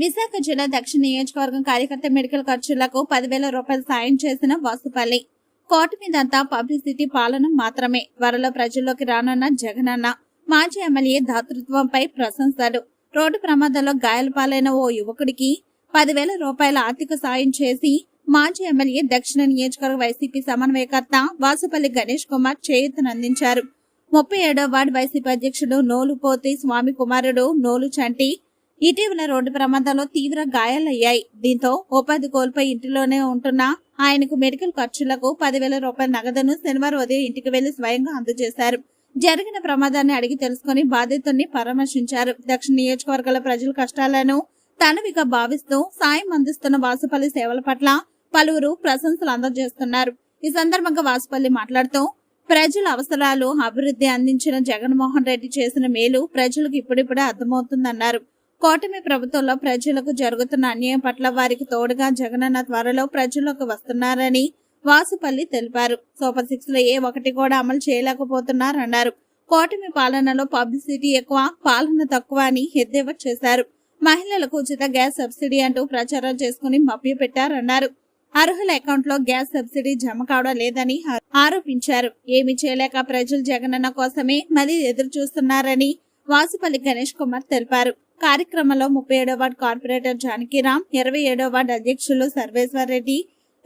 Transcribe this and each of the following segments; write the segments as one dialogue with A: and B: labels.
A: విశాఖ జిల్లా దక్షిణ నియోజకవర్గం కార్యకర్త మెడికల్ ఖర్చులకు పదివేల రూపాయలు సాయం చేసిన వాసుపల్లి. కోర్టు మీదంతా పబ్లిసిటీ పాలన మాత్రమే. త్వరలో ప్రజల్లోకి రానున్న జగనన్న మాజీ ఎమ్మెల్యే దాతృత్వంపై ప్రశంసలు. రోడ్డు ప్రమాదంలో గాయాలపాలైన ఓ యువకుడికి పదివేల రూపాయల ఆర్థిక సాయం చేసి మాజీ ఎమ్మెల్యే దక్షిణ నియోజకవర్గ వైసీపీ సమన్వయకర్త వాసుపల్లి గణేష్ కుమార్ చేయూతనందించారు. ముప్పై ఏడో వార్డు వైసీపీ అధ్యక్షుడు నోలుపోతి స్వామి కుమారుడు నోలు చంటి ఇటీవల రోడ్డు ప్రమాదంలో తీవ్ర గాయాలయ్యాయి. దీంతో ఉపాధి కోల్పోయి ఇంటిలోనే ఉంటున్న ఆయనకు మెడికల్ ఖర్చులకు పదివేల రూపాయల నగదును శనివారం ఉదయం ఇంటికి వెళ్ళి స్వయంగా అందజేశారు. జరిగిన ప్రమాదాన్ని అడిగి తెలుసుకుని బాధితుడిని పరామర్శించారు. దక్షిణ నియోజకవర్గాల ప్రజల కష్టాలను తనవిగా భావిస్తూ సాయం అందిస్తున్న వాసుపల్లి సేవల పట్ల పలువురు ప్రశంసలు అందజేస్తున్నారు. ఈ సందర్భంగా వాసుపల్లి మాట్లాడుతూ ప్రజల అవసరాలు అభివృద్ధి అందించిన జగన్మోహన్ రెడ్డి చేసిన మేలు ప్రజలకు ఇప్పుడిప్పుడే అర్థమవుతుందన్నారు. కూటమి ప్రభుత్వంలో ప్రజలకు జరుగుతున్న అన్యాయం పట్ల వారికి తోడుగా జగనన్న త్వరలో ప్రజల్లోకి వస్తున్నారని వాసుపల్లి తెలిపారు. సూపర్ సిక్స్లో ఏ ఒకటి కూడా అమలు చేయలేకపోతున్నారన్నారు. కూటమి పాలనలో పబ్లిసిటీ ఎక్కువ పాలన తక్కువ అని ఎద్దేవా చేశారు. మహిళలకు ఉచిత గ్యాస్ సబ్సిడీ అంటూ ప్రచారం చేసుకుని మభ్యపెట్టారన్నారు. అర్హుల అకౌంట్లో గ్యాస్ సబ్సిడీ జమ కావడం లేదని ఆరోపించారు. ఏమి చేయలేక ప్రజలు జగనన్న కోసమే మరీ ఎదురు చూస్తున్నారని వాసుపల్లి గణేష్ కుమార్ తెలిపారు. కార్యక్రమంలో ముప్పై ఏడవ వార్డు కార్పొరేటర్ జానకిరామ్ ఇరవై ఏడవ వార్డు అధ్యక్షులు సర్వేశ్వర్ రెడ్డి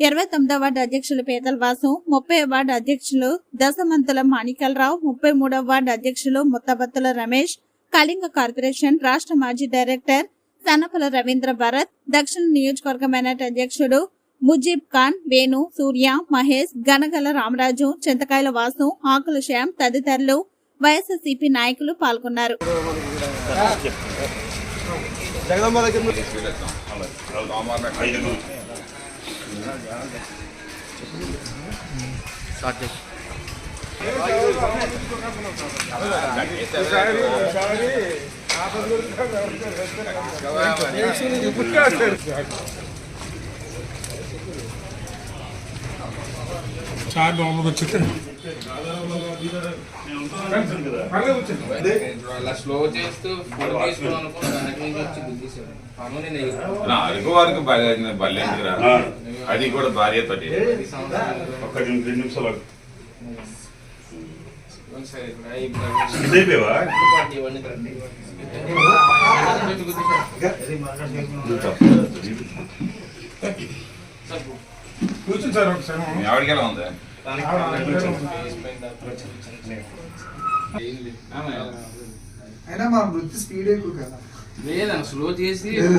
A: ఇరవై తొమ్మిదవ వార్డు అధ్యక్షులు పేదల వాసు ముప్పై వార్డు అధ్యక్షులు దశమంతుల మాణికలరావు ముప్పై మూడవ వార్డు అధ్యక్షులు ముత్తబత్తుల రమేష్ కళింగ కార్పొరేషన్ రాష్ట్ర మాజీ డైరెక్టర్ సన్నపల రవీంద్ర భరత్ దక్షిణ నియోజకవర్గ మేనేట్ అధ్యక్షుడు ముజీబ్ ఖాన్ వేణు సూర్య మహేష్ గనగల రామరాజు చింతకాయల వాసు ఆకుల శ్యామ్ తదితరులు వైఎస్ఆర్సీపీ నాయకులు పాల్గొన్నారు.
B: జగదమ్మ దగ్గర
C: చార్ లోపలికి వచ్చింది
D: అలా స్లో చేస్తూ
E: అరుగు వారికి బల్లెందుకురా అది కూడా భార్య తోటి
D: పది సంవత్సరాలు
C: ఒక్క రెండు నిమిషాలు
D: ఇవన్నీ గుద్దేశాడు. సార్,
C: ఒకసారి
E: మీ ఆవిడకి ఎలా ఉంది
B: అయినా మా వృత్తి స్పీడ్ ఎక్కువ కదా
D: లేదన్న స్లో చేసి
B: లేదు,